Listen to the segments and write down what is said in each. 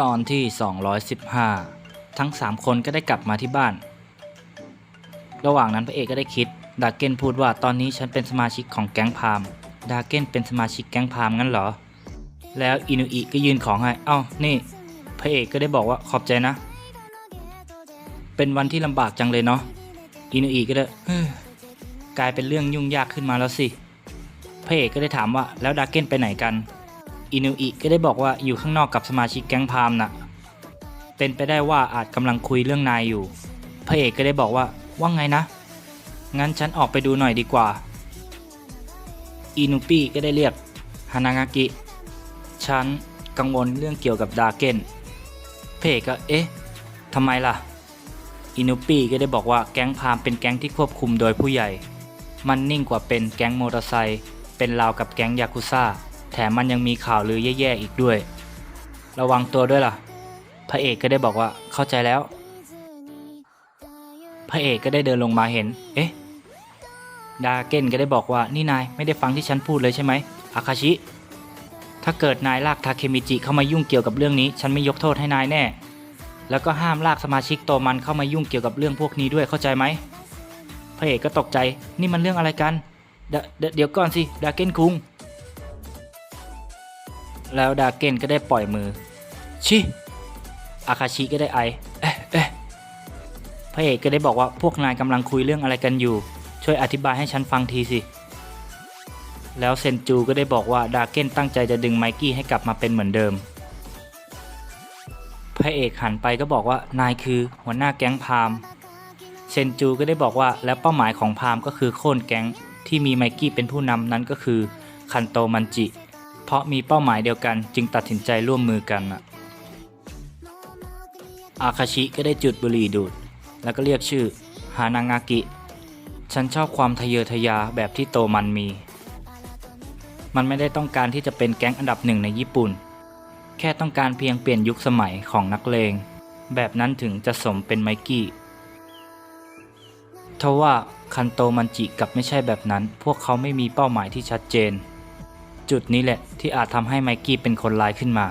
ตอนที่ 215 ทั้ง 3 คนก็ได้กลับมาที่บ้าน ระหว่างนั้นพระเอกก็ได้คิด ดาเกนพูดว่าตอนนี้ฉันเป็นสมาชิกของแก๊งพามดาเกนเป็นสมาชิกแก๊งพามงั้นเหรอ แล้วอินุอิก็ยืนของให้ เอ้า นี่ พระเอกก็ได้บอกว่าขอบใจนะ เป็นวันที่ลำบากจังเลยเนาะ อินุอิก็ได้เฮ้อกลายเป็นเรื่องยุ่งยากขึ้นมาแล้วสิ พระเอกก็ได้ถามว่าแล้วดาเกนไปไหนกัน อินุอิก็ได้บอกว่าอยู่ข้างนอกกับสมาชิกแก๊งพามน่ะ เป็นไปได้ว่าอาจกำลังคุยเรื่องนายอยู่ พระเอกก็ได้บอกว่าว่าไงนะ งั้นฉันออกไปดูหน่อยดีกว่า อินุปิก็ได้เรียกฮานางากิ ฉันกังวลเรื่องเกี่ยวกับดาเกนพระเอกก็เอ๊ะทำไมล่ะ อินุปิก็ได้บอกว่าแก๊งพามเป็นแก๊งที่ควบคุมโดยผู้ใหญ่ มันนิ่งกว่าเป็นแก๊งมอเตอร์ไซค์เป็นราวกับแก๊งยากุซ่า แถมมันยังมีข่าวลือแย่ๆอีกด้วย ระวังตัวด้วยล่ะ พระเอกก็ได้บอกว่าเข้าใจแล้ว พระเอกก็ได้เดินลงมาเห็น เอ๊ะ ดาเก้นก็ได้บอกว่านี่นายไม่ได้ฟังที่ฉันพูดเลยใช่ไหมอาคาชิ ถ้าเกิดนายลากทาเคมิจิเข้ามายุ่งเกี่ยวกับเรื่องนี้ ฉันไม่ยกโทษให้นายแน่ แล้วก็ห้ามลากสมาชิกโตมันเข้ามายุ่งเกี่ยวกับเรื่องพวกนี้ด้วยเข้าใจไหมพระเอกก็ตกใจ นี่มันเรื่องอะไรกัน เดเดเดี๋ยวก่อนสิ ดาเก้นคุง แล้วดาเก้นก็ได้ปล่อยมือ ชิอาคาชิก็ได้ไอเอ๊ะเอ๊ะพระเอกก็ได้บอกว่าพวกนายกำลังคุยเรื่องอะไรกันอยู่ ช่วยอธิบายให้ฉันฟังทีสิ แล้วเซนจูก็ได้บอกว่าดาเก้นตั้งใจจะดึงไมกี้ให้กลับมาเป็นเหมือนเดิม พระเอกหันไปก็บอกว่านายคือหัวหน้าแก๊งพามเซนจูก็ได้บอกว่าแล้วเป้าหมายของพามก็คือโค่นแก๊งที่มีไมกี้เป็นผู้นำนั้นก็คือคันโตมันจิ เพราะมีเป้าหมายเดียวกัน จึงตัดสินใจร่วมมือกันน่ะอาคาชิก็ได้จุดบุหรี่ดูด แล้วก็เรียกชื่อฮานางากิ ฉันชอบความทะเยอทะยาแบบที่โตมันมี มันไม่ได้ต้องการที่จะเป็นแก๊งอันดับหนึ่งในญี่ปุ่น แค่ต้องการเพียงเปลี่ยนยุคสมัยของนักเลง แบบนั้นถึงจะสมเป็นไมกี้ทว่าคันโตมันจิกับไม่ใช่แบบนั้น พวกเขาไม่มีเป้าหมายที่ชัดเจน จุดนี้แหละที่อาจทำให้ไมกี้เป็นคนร้ายขึ้นมา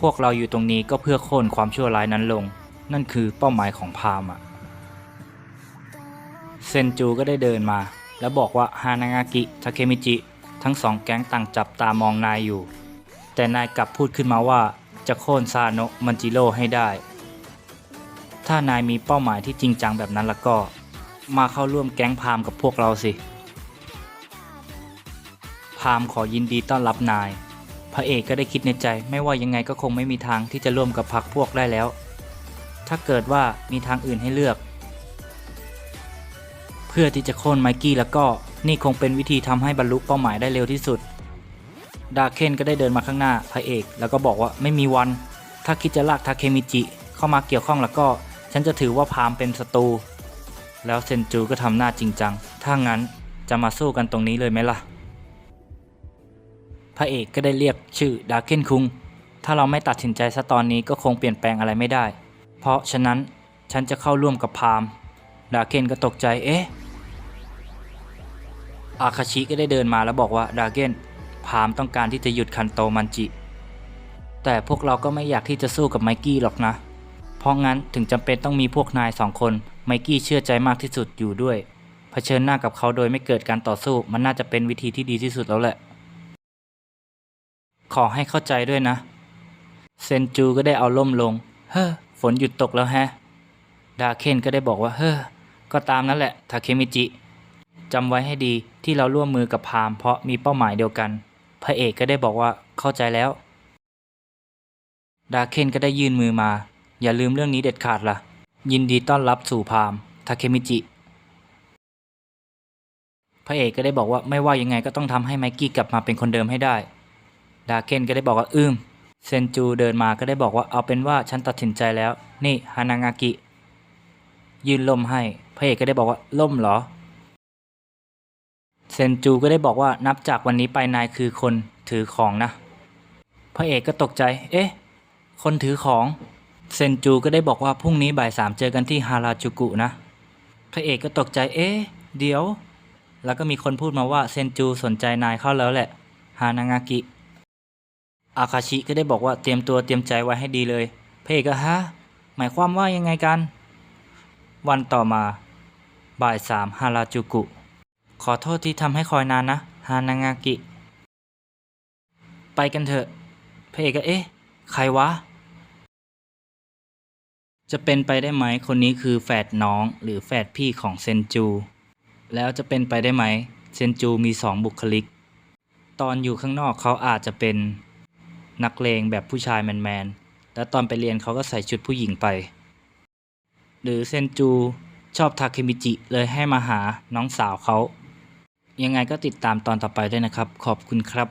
พวกเราอยู่ตรงนี้ก็เพื่อโค่นความชั่วร้ายนั้นลง นั่นคือเป้าหมายของพามอะเซนจูก็ได้เดินมา แล้วบอกว่าฮานางากิทาเคมิจิ ทั้งสองแก๊งต่างจับตามองนายอยู่ แต่นายกลับพูดขึ้นมาว่าจะโค่นซาโนะมันจิโร่ให้ได้ ถ้านายมีเป้าหมายที่จริงจังแบบนั้นล้วก็ มาเข้าร่วมแก๊งพามกับพวกเราสิ พามขอยินดีต้อนรับนาย พระเอกก็ได้คิดในใจไม่ว่ายังไงก็คงไม่มีทางที่จะร่วมกับพรรคพวกได้แล้ว ถ้าเกิดว่ามีทางอื่นให้เลือก เพื่อที่จะโค่นไมกี้แล้วก็นี่คงเป็นวิธีทำให้บรรลุเป้าหมายได้เร็วที่สุด ดาเคนก็ได้เดินมาข้างหน้าพระเอกแล้วก็บอกว่าไม่มีวัน ถ้าคิดจะลากทาเคมิจิเข้ามาเกี่ยวข้องแล้วก็ ฉันจะถือว่าพามเป็นศัตรู แล้วเซนจูก็ทำหน้าจริงจัง ถ้างั้นจะมาสู้กันตรงนี้เลยไหมล่ะ ระเอกก็ได้เรียกชื่อดาร์เคนคุง ถ้าเราไม่ตัดสินใจซะตอนนี้ก็คงเปลี่ยนแปลงอะไรไม่ได้ เพราะฉะนั้นฉันจะเข้าร่วมกับพามดาร์เคนก็ตกใจ เอ๊ะ อาคาชิก็ได้เดินมาแล้วบอกว่าดาร์เกนพามต้องการที่จะหยุดคันโตมันจิ แต่พวกเราก็ไม่อยากที่จะสู้กับไมกี้หรอกนะ เพราะงั้นถึงจำเป็นต้องมีพวกนายสองคนไมกี้เชื่อใจมากที่สุดอยู่ด้วย เผชิญหน้ากับเขาโดยไม่เกิดการต่อสู้ มันน่าจะเป็นวิธีที่ดีที่สุดแล้วแหละ ขอให้เข้าใจด้วยนะ เซนจูก็ได้เอาล่มลง เฮ้อ ฝนหยุดตกแล้วแฮะ ดาเคนก็ได้บอกว่า เฮ้อ ก็ตามนั้นแหละ ทาเคมิจิจำไว้ให้ดีที่เราร่วมมือกับพามเพราะมีเป้าหมายเดียวกัน พระเอกก็ได้บอกว่าเข้าใจแล้ว ดาเคนก็ได้ยื่นมือมา อย่าลืมเรื่องนี้เด็ดขาดล่ะ ยินดีต้อนรับสู่พามทาเคมิจิ พระเอกก็ได้บอกว่าไม่ว่ายังไงก็ต้องทำให้ไมกี้กลับมาเป็นคนเดิมให้ได้ ดาเคนก็ได้บอกว่าอืมเซนจูเดินมาก็ได้บอกว่าเอาเป็นว่าฉันตัดสินใจแล้ว นี่ฮานางากิ ยืนล่มให้ พระเอกก็ได้บอกว่าล่มเหรอ เซนจูก็ได้บอกว่านับจากวันนี้ไปนายคือคนถือของนะ พระเอกก็ตกใจ เอ๊ะ คนถือของ เซนจูก็ได้บอกว่าพรุ่งนี้บ่ายสามเจอกันที่ฮาราจูกุนะ พระเอกก็ตกใจ เอ๊ะ เดี๋ยว แล้วก็มีคนพูดมาว่าเซนจูสนใจนายเข้าแล้วแหละ ฮานางากิ อาคาชิก็ได้บอกว่าเตรียมตัวเตรียมใจไว้ให้ดีเลยพเอกก็ฮะ หมายความว่ายังไงกัน วันต่อมาบ่ายสามฮาราจูกุ ขอโทษที่ทำให้คอยนานนะ ฮานางากิ ไปกันเถอะพเอกก็เอ๊ะ ใครวะ จะเป็นไปได้ไหมคนนี้คือแฝดน้องหรือแฝดพี่ของเซนจู แล้วจะเป็นไปได้ไหม เซนจูมีสองบุคลิก ตอนอยู่ข้างนอกเขาอาจจะเป็น นักเลงแบบผู้ชายแมนๆ แล้วตอนไปเรียนเขาก็ใส่ชุดผู้หญิงไป หรือเซนจูชอบทาเคมิจิเลยให้มาหาน้องสาวเขา ยังไงก็ติดตามตอนต่อไปด้วยนะครับ ขอบคุณครับ